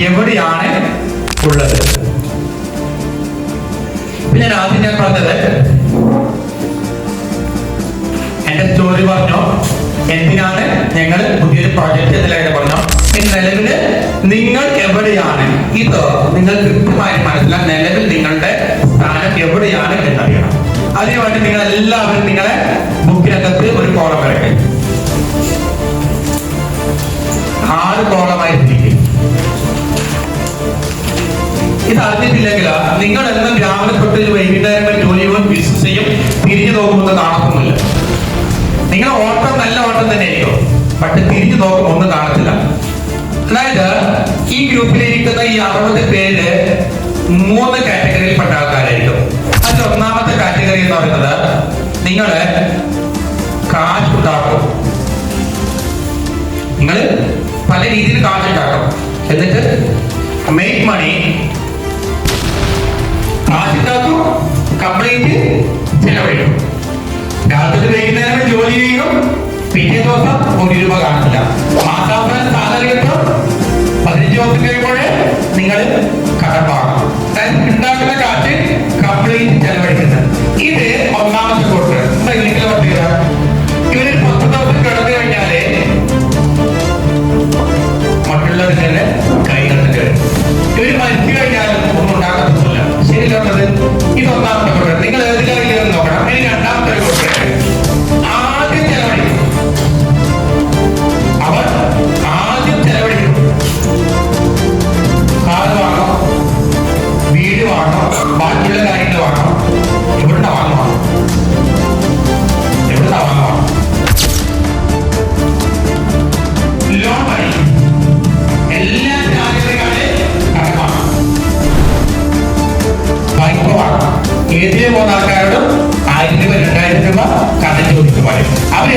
എവിടെയാണ് ഉള്ളത്? പിന്നെ ആദ്യം ഞാൻ പറഞ്ഞത് എന്റെ സ്റ്റോറി പറഞ്ഞു? എന്തിനാണ് ഞങ്ങൾ പുതിയൊരു പ്രോജക്റ്റ് ഇതിലായിട്ട് പറഞ്ഞു? നിലവിൽ നിങ്ങൾ എവിടെയാണ്? ഇത് നിങ്ങൾ കൃത്യമായി മനസ്സിലാക്കാൻ നിലവിൽ നിങ്ങളുടെ സ്ഥാനം എവിടെയാണ് എന്നറിയണം. അതിനുവേണ്ടി നിങ്ങൾ എല്ലാവരും നിങ്ങളെ ബുക്കിനകത്ത് ഒരു കോളം വരട്ടെ രാവിലെ വൈകുന്നേരം വരെ ജോലി ചെയ്യുമ്പോൾ ബിസിനസ് ചെയ്യും തിരിഞ്ഞു നോക്കുമ്പോൾ കാണത്തൊന്നുമില്ല. നിങ്ങൾ ഓട്ടം നല്ല ഓട്ടം തന്നെ ആയിരിക്കും പക്ഷെ തിരിഞ്ഞു നോക്കുമ്പോൾ ഒന്നും കാണത്തില്ല. അതായത് ഈ ഗ്രൂപ്പിലിരിക്കുന്ന ഈ അറുപത് പേര് മൂന്ന് കാറ്റഗറിയിൽപ്പെട്ട ആൾക്കാരായിരിക്കും. അതിൽ ഒന്നാമത്തെ കാറ്റഗറി എന്ന് പറയുന്നത് നിങ്ങൾ കാശ് ഉണ്ടാക്കും. നിങ്ങൾ പല രീതിയിൽ കാശ് ഉണ്ടാക്കും എന്നിട്ട് മേക്ക് മണി കംപ്ലീറ്റ് ചെലവഴിക്കും രാത്രി വൈകുന്നേരം ജോലി ചെയ്യും. പിറ്റേ ദിവസം ഒരു രൂപ കാണില്ല മാസാവസാനം സാലറി കിട്ടും. പതിനഞ്ച് ദിവസം കഴിയുമ്പോഴേ നിങ്ങൾ കടം വാങ്ങണം ഉണ്ടാക്കുന്ന കാശ്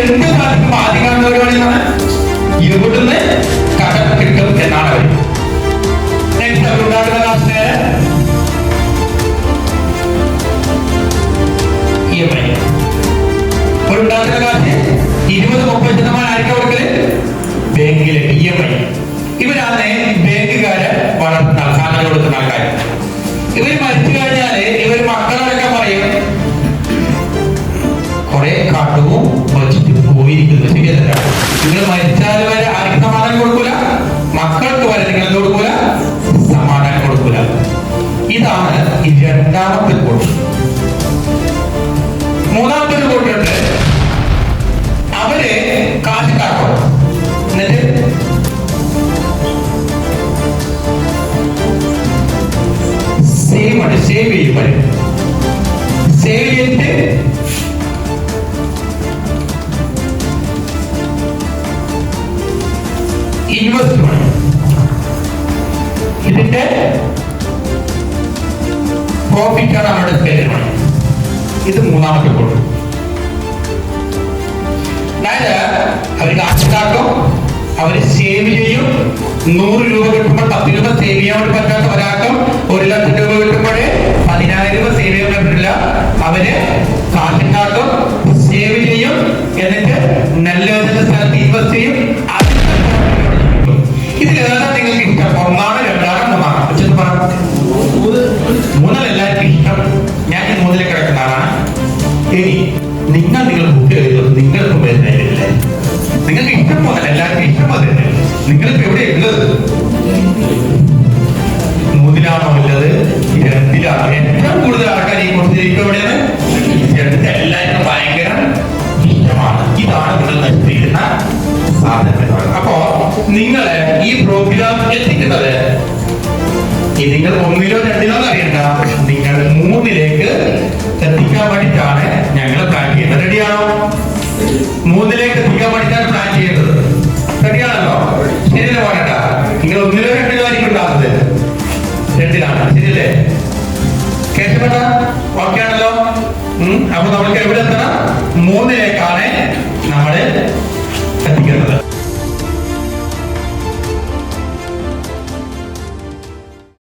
എന്ത് സാധിക്കുമ്പോൾ ആദ്യം കാണുന്ന പരിപാടിയാണ് എവിടുന്ന് കടം കിട്ടും എന്നാണ് അവർ. അവരുണ്ടാകുന്ന കാശ് ഇരുപത് മുപ്പത് ശതമാനം ആയിരിക്കും അവർക്ക് ബാങ്കിലെ ഇ എം ഐ ഇവരാണ് ബാങ്കുകാരെ വളർത്തുന്ന കൊടുക്കുന്ന ആൾക്കാർ ഇവർ മരിച്ചു കഴിഞ്ഞാൽ ഇവർ മക്കളടക്കം പറയും. കുറെ കടവും വച്ചിട്ട് പോയിരിക്കുന്നു ശരിയല്ല നിങ്ങൾ മരിച്ചാൽ വരെ ആർക്കും സമാധാനം കൊടുക്കൂല മക്കൾക്ക് വരെ നിങ്ങൾ എന്ത് കൊടുക്കൂല? സമാധാനം കൊടുക്കൂല. ഇതാണ് ഈ രണ്ടാമത്തെ കോട്ട്. മൂന്നാമത്തെ ഒരു കോട്ടുണ്ട് അവരെ കാശുണ്ടാക്കും എന്നിട്ട്? സേവ് ആണ് സേവ് ചെയ്യും പ്രോഫിറ്റ് ആണ് അവരുടെ പേര് ഇത് മൂന്നാമത്തെ കൊടുക്കും അതായത് അവർ അവർ സേവ് ചെയ്യും. നൂറ് രൂപ കിട്ടുമ്പോൾ പത്ത് രൂപ സേവ് ചെയ്യാൻ പറ്റാത്ത ഒരാൾക്കും ഒരു ലക്ഷം രൂപ കിട്ടുമ്പോഴേ പതിനായിരം രൂപ സേവ് ചെയ്യാൻ പറ്റില്ല. അവർ നിങ്ങൾ ബുക്ക് എഴുതുന്നത് നിങ്ങൾക്ക് വരുന്നതിനല്ലേ നിങ്ങൾക്ക് ഇഷ്ടം പോലെ എല്ലാവർക്കും ഇഷ്ടം പോലെ നിങ്ങളിപ്പോ എവിടെ ഉള്ളത്? മൂന്നിലാണോ ഉള്ളത്? രണ്ടിലാണോ. ഏറ്റവും കൂടുതൽ ആൾക്കാർ ഈ കുറച്ച് ഇപ്പൊ എവിടെയാണ്? എല്ലാവർക്കും ഭയങ്കര ഇഷ്ടമാണ്. ഇതാണ് നിങ്ങൾ നശിപ്പിക്കുന്ന സാധനങ്ങൾ. അപ്പോ നിങ്ങളെ ഈ പ്രോഗ്രാം എത്തിക്കുന്നത് നിങ്ങൾ ഒന്നിലോ രണ്ടിലോ അറിയണ്ട നിങ്ങൾ മൂന്നിലേക്ക് രണ്ടിലാണ് ശരിയല്ലേ? കേട്ടപ്പെട്ട ഉം. അപ്പൊ നമ്മൾക്ക് എവിടെ എത്തണം?